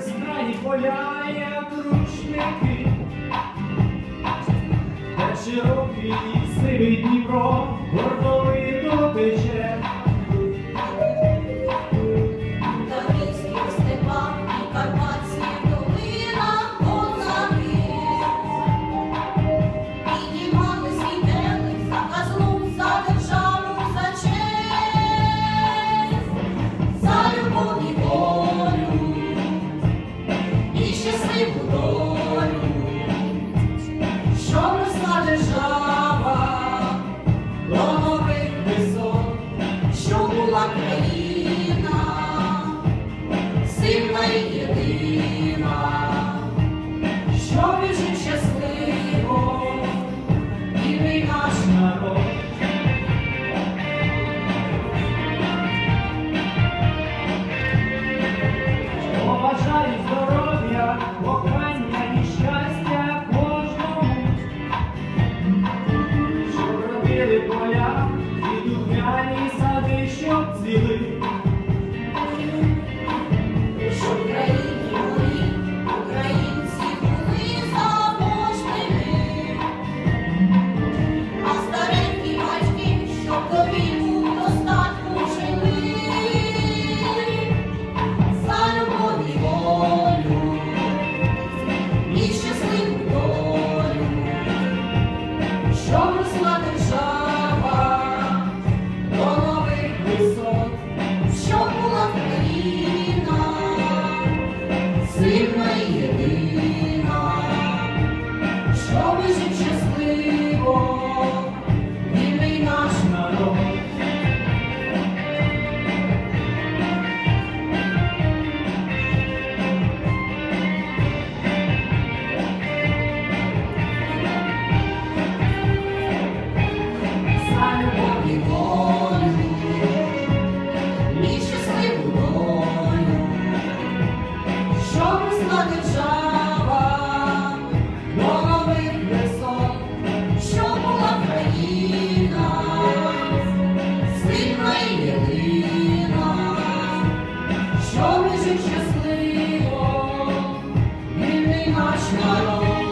безкрайні поля, як рушники, де широкий сивий Дніпро гордовий дотече. Hallelujah. you. вільна держава, нових весок, що була країна, сильна і єдина, що ми щасливо, вільний наш народ.